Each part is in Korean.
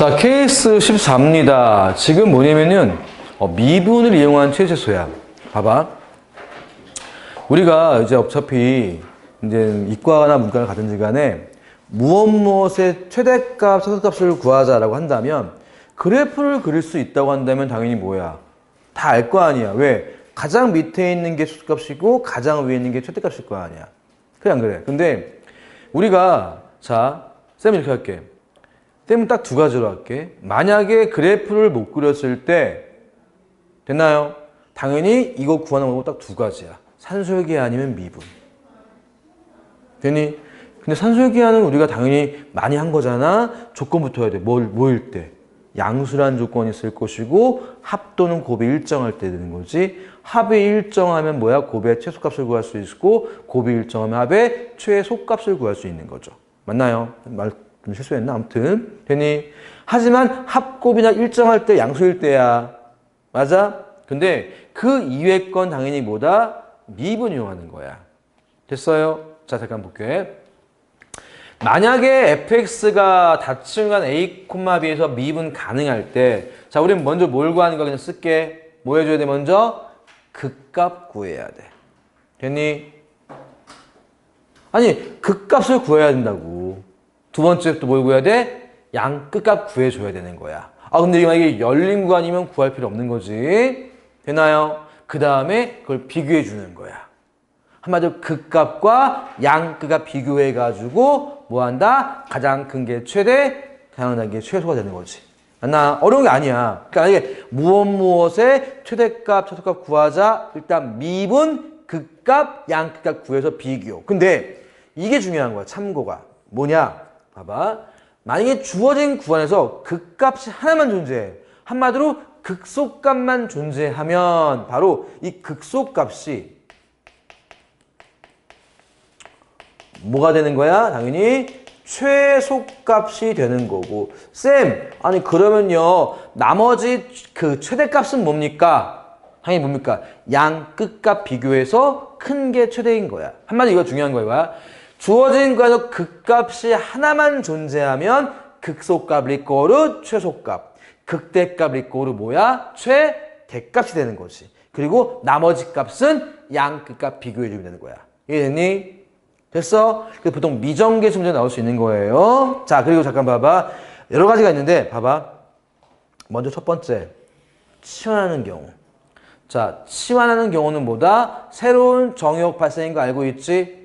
자, 케이스 14입니다. 지금 뭐냐면은 어, 미분을 이용한 최제소야. 봐봐. 우리가 이제 어차피 이제 이과나 문과를 가든지 간에 무엇 무엇의 최대값, 최소값을 구하자라고 한다면 그래프를 그릴 수 있다고 한다면 당연히 뭐야? 다 알 거 아니야. 왜? 가장 밑에 있는 게 최소값이고 가장 위에 있는 게 최대값일 거 아니야. 그래 안 그래? 근데 우리가 자, 쌤 이렇게 할게. 쌤은 딱두 가지로 할게. 만약에 그래프를 못 그렸을 때 됐나요? 당연히 이거 구하는 방법 딱 두 가지야. 산술기 아니면 미분. 되니? 근데 산술기하는 우리가 당연히 많이 한 거잖아. 조건 붙어야 돼. 뭘, 뭐일 때? 양수란 조건이 있을 것이고 합 또는 곱이 일정할 때 되는 거지. 합이 일정하면 뭐야? 곱의 최소값을 구할 수 있고 곱이 일정하면 합의 최소값을 구할 수 있는 거죠. 맞나요? 말 좀 실수했나? 아무튼 되니? 하지만 합곱이나 일정할 때 양수일 때야. 맞아? 근데 그 이외 건 당연히 뭐다? 미분 이용하는 거야. 됐어요? 자, 잠깐 볼게. 만약에 fx가 다층간 a, b에서 미분 가능할 때, 자, 우리는 먼저 뭘 구하는 거 그냥 쓸게. 뭐 해줘야 돼, 먼저? 극값 구해야 돼. 됐니? 아니, 극값을 구해야 된다고. 두 번째 또 뭘 구해야 돼? 양 끝값 구해줘야 되는 거야. 아, 근데 만약에 열린 구간이면 구할 필요 없는 거지. 되나요? 그 다음에 그걸 비교해 주는 거야. 한마디로 극값과 양극값 비교해 가지고 뭐 한다? 가장 큰 게 최대, 가장 작은 게 최소가 되는 거지. 맞나? 어려운 게 아니야. 그러니까 만약에 무엇 무엇의 최대값, 최소값 구하자. 일단 미분, 극값, 양극값 구해서 비교. 근데 이게 중요한 거야. 참고가. 뭐냐? 봐봐. 만약에 주어진 구간에서 극값이 하나만 존재해. 한마디로 극소값만 존재하면 바로 이 극소값이 뭐가 되는 거야? 당연히 최소값이 되는 거고 쌤 아니 그러면요 나머지 그 최대값은 뭡니까? 당연히 뭡니까? 양 끝값 비교해서 큰 게 최대인 거야 한마디 이거 중요한 거야 주어진 거에서 극값이 하나만 존재하면 극소값 리꼬르 최소값 극대값 리꼬르 뭐야? 최대값이 되는 거지 그리고 나머지 값은 양 끝값 비교해주면 되는 거야 이해됐니? 됐어? 보통 미정계수 문제 나올 수 있는 거예요. 자, 그리고 잠깐 봐봐. 여러 가지가 있는데, 봐봐. 먼저 첫 번째. 치환하는 경우. 자, 치환하는 경우는 뭐다? 새로운 정역 발생인 거 알고 있지?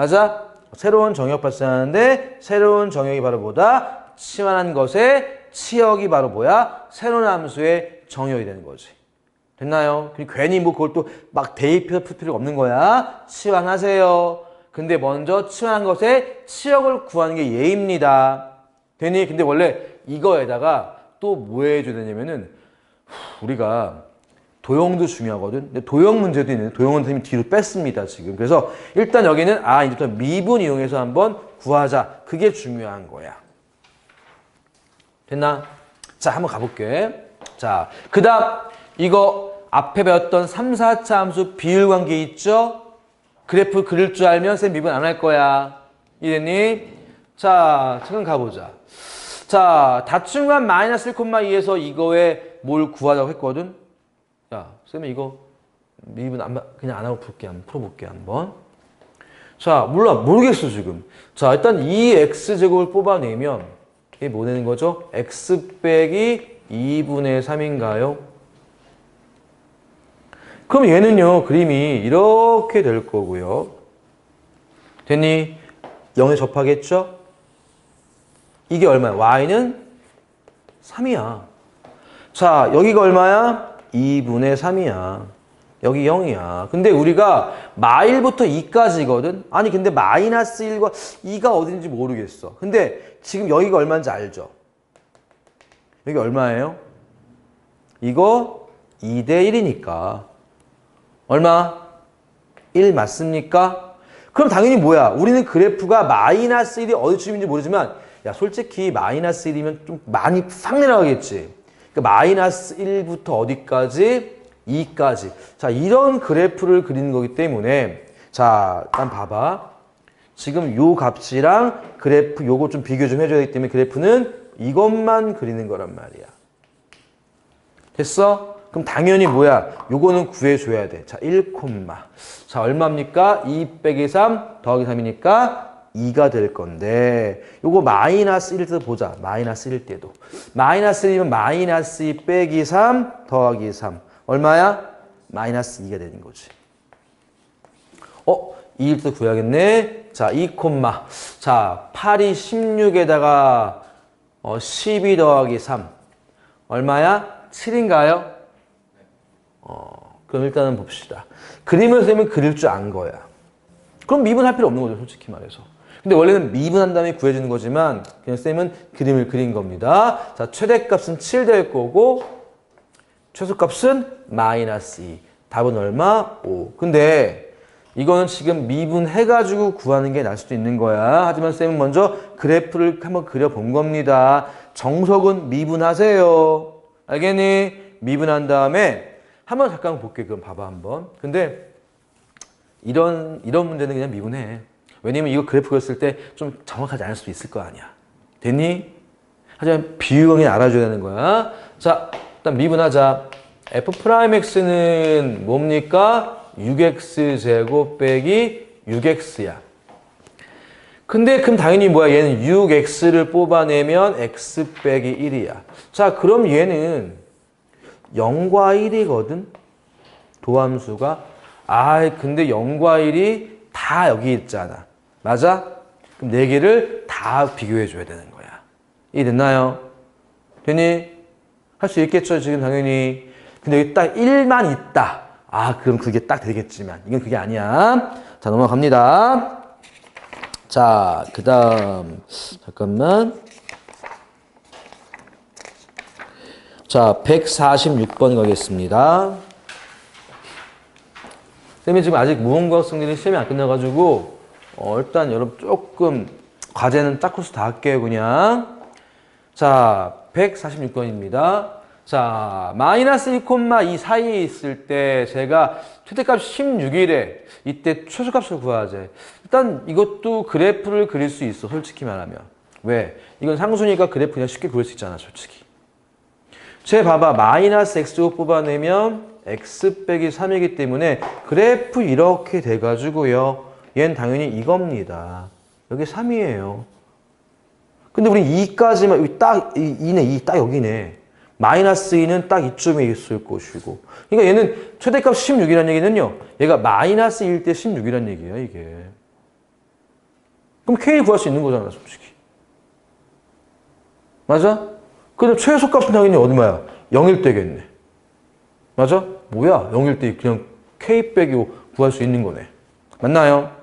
맞아? 새로운 정역 발생하는데, 새로운 정역이 바로 뭐다? 치환한 것의 치역이 바로 뭐야? 새로운 함수의 정역이 되는 거지. 됐나요? 괜히 뭐 그걸 또막풀 필요가 없는 거야. 치환하세요. 근데 먼저 치환한 것의 치역을 구하는 게 예입니다. 되니? 근데 원래 이거에다가 또 뭐 해줘야 되냐면은 우리가 도형도 중요하거든. 근데 도형 문제도 있는데 도형은 선생님이 뒤로 뺐습니다, 지금. 그래서 일단 여기는 아, 이제부터 미분 이용해서 한번 구하자. 그게 중요한 거야. 됐나? 자, 한번 가볼게. 자, 그 다음 이거 앞에 배웠던 3, 4차 함수 비율 관계 있죠? 그래프 그릴 줄 알면 쌤 미분 안 할 거야. 이해니? 자, 잠깐 가보자. 자, 다층간 마이너스 1,2에서 이거에 뭘 구하자고 했거든? 야, 쌤이 이거 미분 안, 그냥 안 하고 풀게, 한번 풀어볼게, 한번. 자, 몰라, 모르겠어, 지금. 자, 일단 이 x제곱을 뽑아내면 이게 뭐 되는 거죠? x 빼기 2분의 3인가요? 그럼 얘는요, 그림이 이렇게 될 거고요. 됐니? 0에 접하겠죠? 이게 얼마야? y는 3이야. 자, 여기가 얼마야? 2분의 3이야. 여기 0이야. 근데 우리가 마일부터 2까지거든? 아니, 근데 마이너스 1과 2가 어딘지 모르겠어. 근데 지금 여기가 얼마인지 알죠? 여기 얼마예요? 이거 2대 1이니까. 얼마? 1 맞습니까? 그럼 당연히 뭐야? 우리는 그래프가 마이너스 1이 어디쯤인지 모르지만 야 솔직히 마이너스 1이면 좀 많이 팍 내려가겠지. 그러니까 마이너스 1부터 어디까지? 2까지. 자 이런 그래프를 그리는 거기 때문에 자 일단 봐봐. 지금 요 값이랑 그래프 요거 좀 비교 좀 해줘야 되기 때문에 그래프는 이것만 그리는 거란 말이야. 됐어? 그럼 당연히 뭐야? 요거는 구해줘야 돼. 자, 1 콤마. 자, 얼마입니까? 2 빼기 3 더하기 3이니까 2가 될 건데 요거 마이너스 1일 때도 보자. 마이너스 1일 때도. 마이너스 1이면 마이너스 2 빼기 3 더하기 3. 얼마야? 마이너스 2가 되는 거지. 어? 2일 때 구해야겠네. 자, 2 콤마. 자, 8이 16에다가 어, 12 더하기 3. 얼마야? 7인가요? 어, 그럼 일단은 봅시다. 그림을 쌤은 그릴 줄 안 거야. 그럼 미분할 필요 없는 거죠, 솔직히 말해서. 근데 원래는 미분한 다음에 구해주는 거지만 그냥 쌤은 그림을 그린 겁니다. 자, 최대값은 7 될 거고 최소값은 마이너스 2. 답은 얼마? 5. 근데 이거는 지금 미분해가지고 구하는 게 날 수도 있는 거야. 하지만 쌤은 먼저 그래프를 한번 그려본 겁니다. 정석은 미분하세요. 알겠니? 미분한 다음에 한번 잠깐 볼게. 그럼 봐봐 한번. 근데 이런 이런 문제는 그냥 미분해. 왜냐면 이거 그래프 그렸을 때 좀 정확하지 않을 수도 있을 거 아니야. 됐니? 하지만 비유형이 알아줘야 되는 거야. 자, 일단 미분하자. f 프라임 x는 뭡니까? 6x 제곱 빼기 6x야. 근데 그럼 당연히 뭐야? 얘는 6x를 뽑아내면 x 빼기 1이야. 자, 그럼 얘는 0과 1이거든? 도함수가. 아, 근데 0과 1이 다 여기 있잖아. 맞아? 그럼 4개를 다 비교해 줘야 되는 거야. 이해됐나요? 되니? 할 수 있겠죠, 지금 당연히. 근데 여기 딱 1만 있다. 아, 그럼 그게 딱 되겠지만. 이건 그게 아니야. 자, 넘어갑니다. 자, 그 다음, 잠깐만. 자, 146번 가겠습니다. 쌤이 지금 아직 무언과학생들이 시험이 안 끝나가지고, 어, 일단 여러분 조금, 과제는 딱 코스 다 할게요, 그냥. 자, 146번입니다. 자, 마이너스 2,2 사이에 있을 때 제가 최대값 16이래. 이때 최소값을 구하재. 일단 이것도 그래프를 그릴 수 있어, 솔직히 말하면. 왜? 이건 상수니까 그래프 그냥 쉽게 그릴 수 있잖아, 솔직히. 쟤 봐봐. 마이너스 x로 뽑아내면 x 빼기 3이기 때문에 그래프 이렇게 돼가지고요. 얘는 당연히 이겁니다. 여기 3이에요. 근데 우리 2까지만 여기 딱 2네 2딱 여기네. 마이너스 2는 딱 이쯤에 있을 것이고. 그러니까 얘는 최대값 16이라는 얘기는요. 얘가 마이너스 1때 16이라는 얘기야 이게. 그럼 K 구할 수 있는 거잖아 솔직히. 맞아? 근데 최소값은 당연히 얼마야? 0일 때겠네. 맞아? 뭐야? 0일 때 그냥 K 빼기 5 구할 수 있는 거네. 맞나요?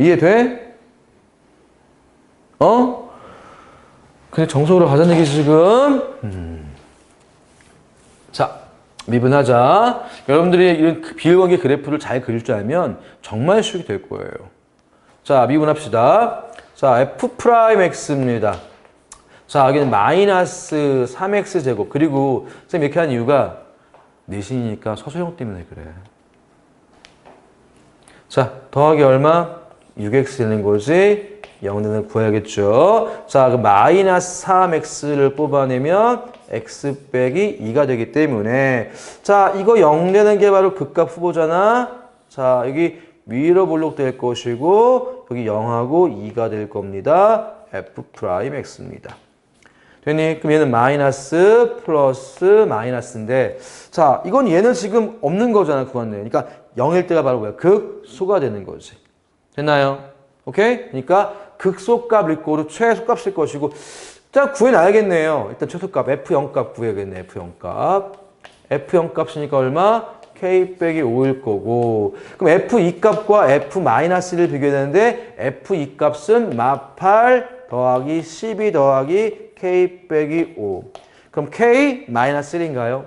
이해돼? 어? 근데 정석으로 가자는 얘기지 지금. 음. 자, 미분하자. 여러분들이 이런 비일관계 그래프를 잘 그릴 줄 알면 정말 쉽게 될 거예요. 자, 미분합시다. 자, f 프라임 x입니다. 자, 여기는 마이너스 3x 제곱. 그리고 쌤 이렇게 한 이유가 내신이니까 서술형 때문에 그래. 자, 더하기 얼마? 6x 되는 거지. 0되는 구해야겠죠. 자, 그 마이너스 3x를 뽑아내면 x 빼기 2가 되기 때문에 자, 이거 0 되는 게 바로 극값 후보잖아. 자, 여기 위로 볼록 될 것이고 여기 0하고 2가 될 겁니다. f 프라임 x입니다. 되니? 그럼 얘는 마이너스 플러스 마이너스인데 자, 이건 얘는 지금 없는 거잖아, 구간네. 그러니까 0일 때가 바로 뭐야? 극소가 되는 거지. 됐나요? 오케이? 그러니까 극소값 이꼬르 최소값 쓸 것이고 자 구해놔야겠네요. 일단 최소값 F0값 구해야겠네. F0값. F0 값이니까 얼마? K 빼기 5일 거고 그럼 F2 값과 F-1을 비교해야 되는데 F2 값은 마8 더하기 12 더하기 K 빼기 5 그럼 K 마이너스 1인가요?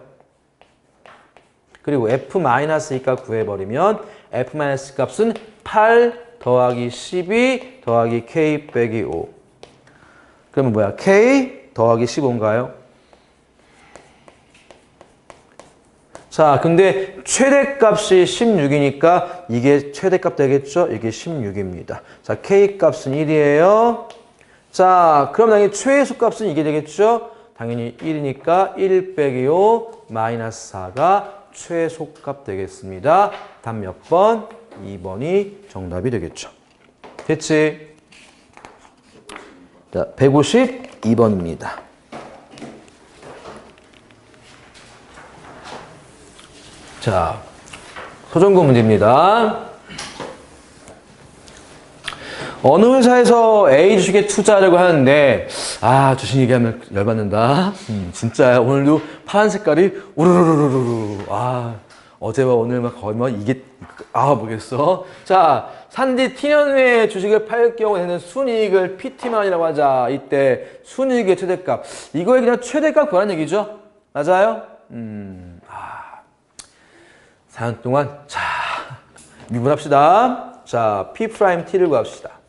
그리고 F-2 값 구해버리면 F- 값은 8 더하기 12 더하기 K 빼기 5. 그러면 뭐야? K 더하기 15인가요? 자, 근데 최대값이 16이니까 이게 최대값 되겠죠? 이게 16입니다. 자, K 값은 1이에요. 자, 그럼 당연히 최소 값은 이게 되겠죠? 당연히 1이니까 1 빼기 5 마이너스 4가 최소값 되겠습니다. 답 몇 번? 2번이 정답이 되겠죠. 됐지? 자, 152번입니다. 자, 소정구 문제입니다. 어느 회사에서 A 주식에 투자하려고 하는데 아 주식 얘기하면 열받는다. 음, 진짜야 오늘도 파란 색깔이 우르르르르르. 아 어제와 오늘 막 거의 뭐 이게 아 뭐겠어. 자 산지 후에 주식을 팔 경우에는 순이익을 PT만이라고 하자. 이때 순이익의 최대값 이거에 그냥 최대값 구하는 얘기죠. 맞아요? 음, 아 4년 동안 자 미분합시다. 자 P 프라임 T를 구합시다.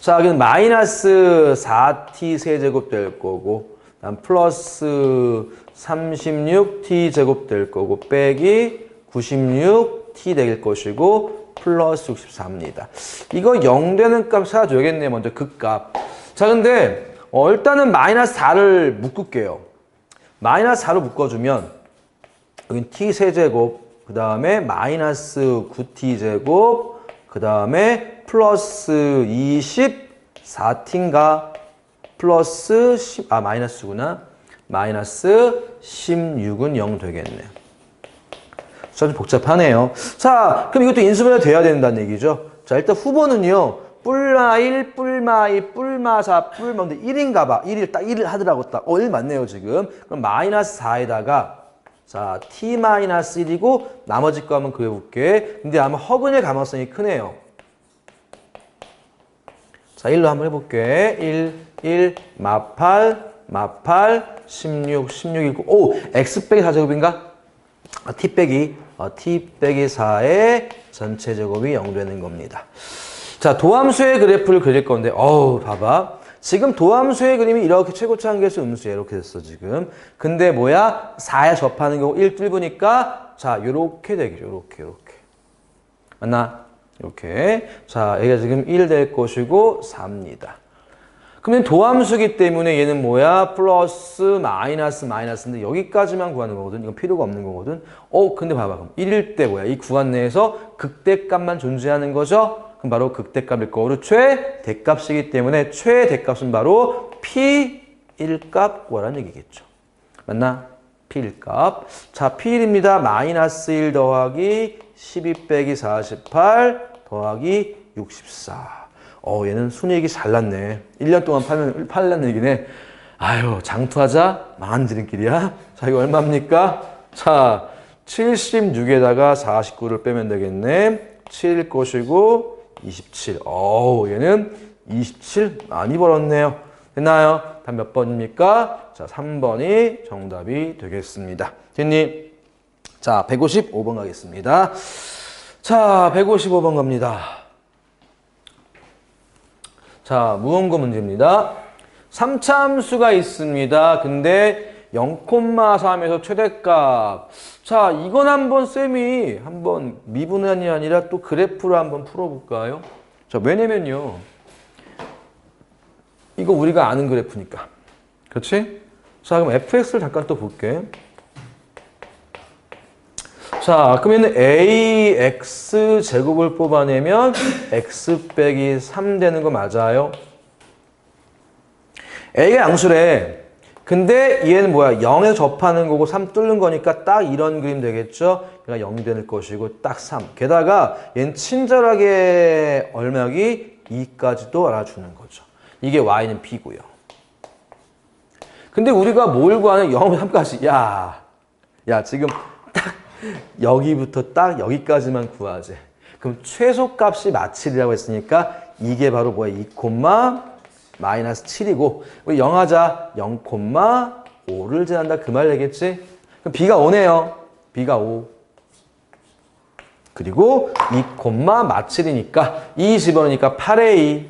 자, 여기는 마이너스 4t 세제곱 될 거고, 다음 플러스 36t 제곱 될 거고, 빼기 96t 될 것이고, 플러스 64입니다. 이거 0 되는 값 찾아줘야겠네요. 먼저 그 값. 자, 근데, 어, 일단은 마이너스 4를 묶을게요. 마이너스 4로 묶어주면, 여긴 t 세제곱, 그 다음에 마이너스 9t 제곱, 그 다음에 플러스 24t인가 플러스 10, 아 마이너스구나 마이너스 16은 0 되겠네요 좀 복잡하네요 자 그럼 이것도 인수분해 돼야 된다는 얘기죠 자 일단 후보는요 뿔마 1, 뿔마 2, 뿔마 4, 뿔마 근데 1인가 봐 1일 딱 1을 하더라고 딱 어 1 맞네요 지금 그럼 마이너스 4에다가 자, t-1이고 나머지 거 한번 그려 볼게. 근데 아마 허근의 가능성이 크네요. 자, 1로 한번 해 볼게. 1, 1, 마팔, 마팔, 16, 16이고, 오! x 빼기 4제곱인가? 아, t 빼기, 어, t 빼기 4의 전체 제곱이 0 되는 겁니다. 자, 도함수의 그래프를 그릴 건데, 어우, 봐봐. 지금 도함수의 그림이 이렇게 최고차 한계수 음수야. 이렇게 됐어, 지금. 근데 뭐야? 4에 접하는 경우 1 뚫으니까, 자, 요렇게 되겠죠. 요렇게, 요렇게. 맞나? 이렇게. 자, 얘가 지금 1 될 것이고 4입니다. 그러면 도함수기 때문에 얘는 뭐야? 플러스, 마이너스, 마이너스인데 여기까지만 구하는 거거든. 이건 필요가 없는 거거든. 어, 근데 봐봐. 그럼 1일 때 뭐야? 이 구간 내에서 극대값만 존재하는 거죠? 그럼 바로 극대값일 거고 최대값이기 때문에 최대값은 바로 P1값 구하라는 얘기겠죠. 맞나? P1값. 자, P1입니다. 마이너스 1 더하기 12 빼기 48 더하기 64. 어, 얘는 순이익이 잘 났네. 1년 동안 팔면, 팔라는 얘기네. 아유, 장투하자? 망한 지름길이야. 자, 이거 얼마입니까? 자, 76에다가 49를 빼면 되겠네. 7일 것이고, 27. 어우, 얘는 27 많이 벌었네요. 됐나요? 답 몇 번입니까? 자, 3번이 정답이 되겠습니다. 됐니? 자, 155번 가겠습니다. 자, 155번 갑니다. 자, 무언고 문제입니다. 3차 함수가 있습니다. 근데 0,3에서 최대값. 자, 이건 한번 쌤이 한번 미분한이 아니라 또 그래프로 한번 풀어볼까요? 자, 왜냐면요. 이거 우리가 아는 그래프니까. 그렇지? 자, 그럼 fx를 잠깐 또 볼게. 자, 그러면 ax 제곱을 뽑아내면 x 빼기 3 되는 거 맞아요? a가 양수래. 근데 얘는 뭐야? 0에 접하는 거고 3 뚫는 거니까 딱 이런 그림 되겠죠? 얘가 0이 될 것이고 딱 3. 게다가 얘는 친절하게 얼마기 2까지도 알아주는 거죠. 이게 y는 b고요. 근데 우리가 뭘 구하는 0, 3까지. 야, 야 지금 딱 여기부터 딱 여기까지만 구하재. 그럼 최소값이 마칠이라고 했으니까 이게 바로 뭐야? 2, 마이너스 7이고 우리 영하자 0,5를 제한다 그 말 되겠지? 그럼 b가 5네요. b가 5. 그리고 2, 마칠이니까 2 집어넣으니까 8a.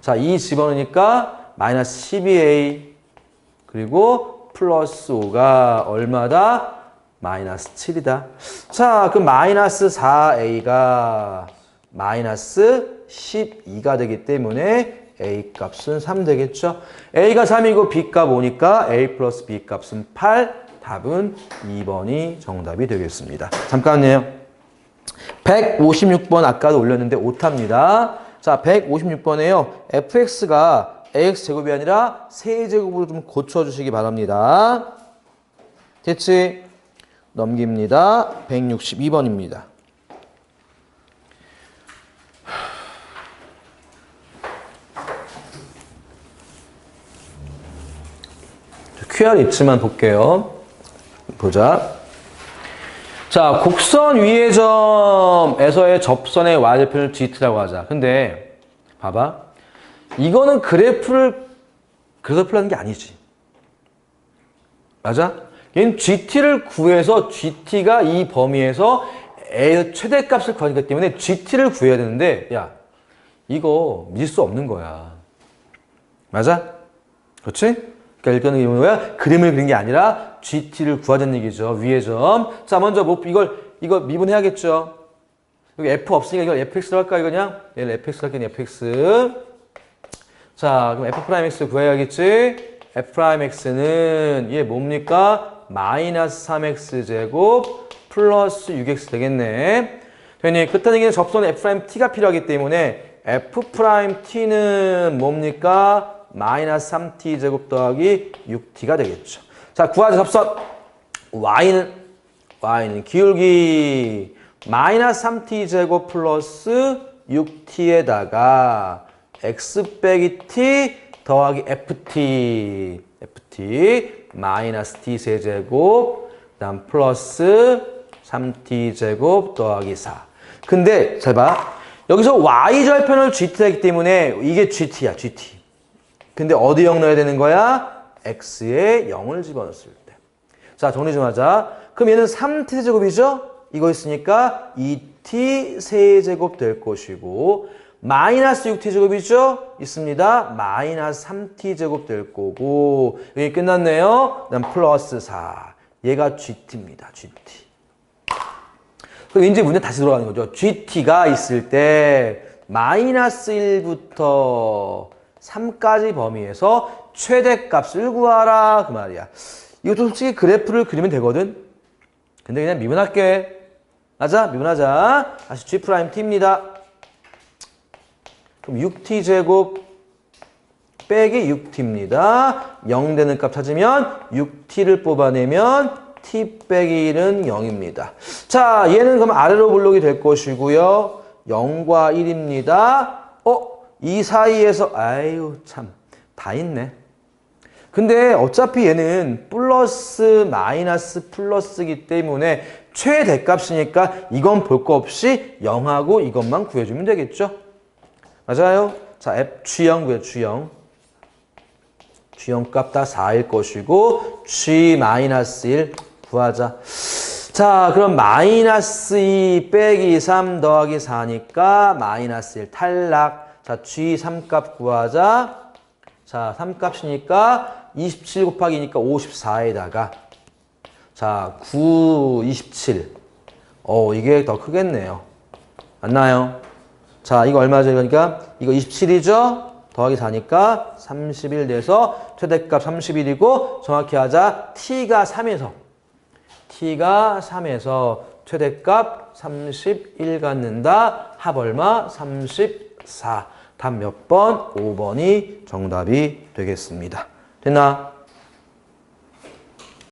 자, 2 집어넣으니까 마이너스 12a. 그리고 플러스 5가 얼마다? 마이너스 7이다. 자, 그럼 마이너스 4a가 마이너스 12가 되기 때문에 A 값은 3 되겠죠? A가 3이고 B값 5니까 A 플러스 B 값은 8. 답은 2번이 정답이 되겠습니다. 잠깐만요. 156번 아까도 올렸는데 오타입니다. 자, 156번에요. fx가 ax제곱이 아니라 세제곱으로 좀 고쳐주시기 바랍니다. 됐지? 넘깁니다. 162번입니다. QR 있지만 볼게요. 보자. 자, 곡선 위의 점에서의 접선의 y절편을 gt라고 하자. 근데 봐봐. 이거는 그래프를 그래서 풀라는 게 아니지. 맞아? 얘는 gt를 구해서 gt가 이 범위에서 a 최대값을 구하기 때문에 gt를 구해야 되는데 야, 이거 믿을 수 없는 거야. 맞아? 그렇지? 그러니까 이거는 뭐야? 그림을 그린 게 아니라 GT를 구하자는 얘기죠. 위의 점. 자, 먼저 뭐 이걸 이거 미분해야겠죠. 여기 F 없으니까 이걸 FX로 할까 이거 그냥? 얘를 FX로 할게 FX. 자, 그럼 F 프라임 X 구해야겠지? F 프라임 X는 얘 뭡니까? 마이너스 3X 제곱 플러스 6X 되겠네. 되니 그딴 얘기는 접선에 F 프라임 T가 필요하기 때문에 F 프라임 T는 뭡니까? 마이너스 3t 제곱 더하기 6t가 되겠죠. 자, 구하자 접선. y는 y는 기울기 마이너스 3t 제곱 플러스 6t에다가 x 빼기 t 더하기 ft ft 마이너스 t 세제곱 그다음 플러스 3t 제곱 더하기 4. 근데 잘 봐. 여기서 y절편을 gt 하기 때문에 이게 gt야, gt. 근데 어디 0 넣어야 되는 거야? x에 0을 집어넣었을 때. 자, 정리 좀 하자. 그럼 얘는 3t 제곱이죠? 이거 있으니까 2t 세제곱 될 것이고 마이너스 6t 제곱이죠? 있습니다. 마이너스 3t 제곱 될 거고 여기 끝났네요. 그다음 플러스 4. 얘가 gt입니다. gt. 그럼 이제 문제 다시 돌아가는 거죠. gt가 있을 때 마이너스 1부터 3까지 범위에서 최대값을 구하라 그 말이야. 이것도 솔직히 그래프를 그리면 되거든. 근데 그냥 미분할게. 맞아? 미분하자. 다시 g 프라임 t입니다. 그럼 6t 제곱 빼기 6t입니다. 0 되는 값 찾으면 6t를 뽑아내면 t 빼기 1은 0입니다. 자, 얘는 그럼 아래로 블록이 될 것이고요. 0과 1입니다. 어? 이 사이에서 아유 참 다 있네. 근데 어차피 얘는 플러스 마이너스 플러스기 때문에 최대값이니까 이건 볼 거 없이 0하고 이것만 구해주면 되겠죠? 맞아요? 자, F, G0 구해, G0. G0 값다 4일 것이고 G 마이너스 1 구하자. 자, 그럼 마이너스 2 빼기 3 더하기 4니까 마이너스 1 탈락. 자, G 3 값 구하자. 자, 3값이니까 27 곱하기니까 54에다가 자, 9, 27. 어, 이게 더 크겠네요. 맞나요? 자, 이거 얼마죠? 그러니까 이거 27이죠? 더하기 4니까 31 돼서 최대값 31이고 정확히 하자. t가 3에서 t가 3에서 최대값 31 갖는다. 합 얼마? 34. 답 몇 번? 5번이 정답이 되겠습니다. 됐나?